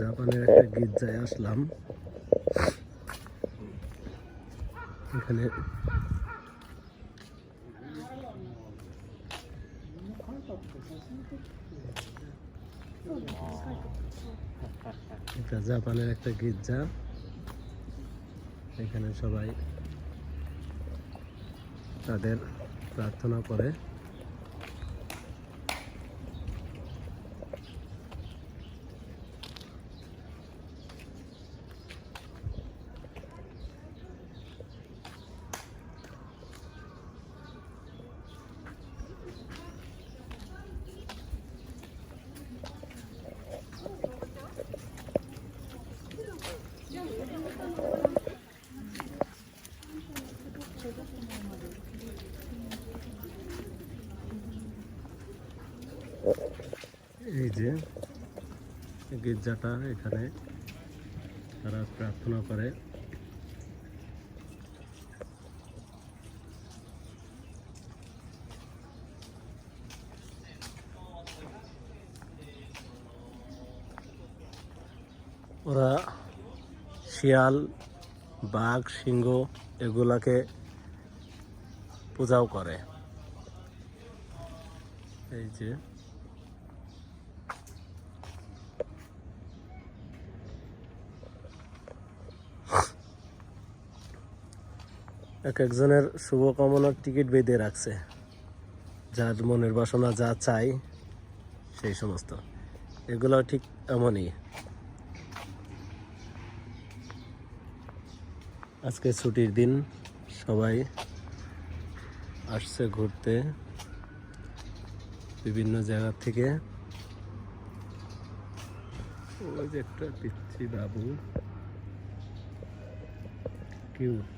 জাপানের একটা গির্জায় আসলাম। এখানে এটা জাপানের একটা গির্জা। এখানে সবাই তাদের প্রার্থনা করে। এই যে গির্জাটা এখানে তারা প্রার্থনা করে। ওরা শিয়াল, বাঘ, সিংহ এগুলাকে পূজাও করে। এই যে। এক একজনের শুভকামনার টিকিট বেঁধে রাখছে। যার মনের বাসনা যা চাই, সেই সমস্ত। এগুলো ঠিক এমনই। আজকে ছুটির দিন, সবাই আসছে ঘুরতে বিভিন্ন জায়গা থেকে। ওই যে একটা পিচ্ছি বাবু। কিউট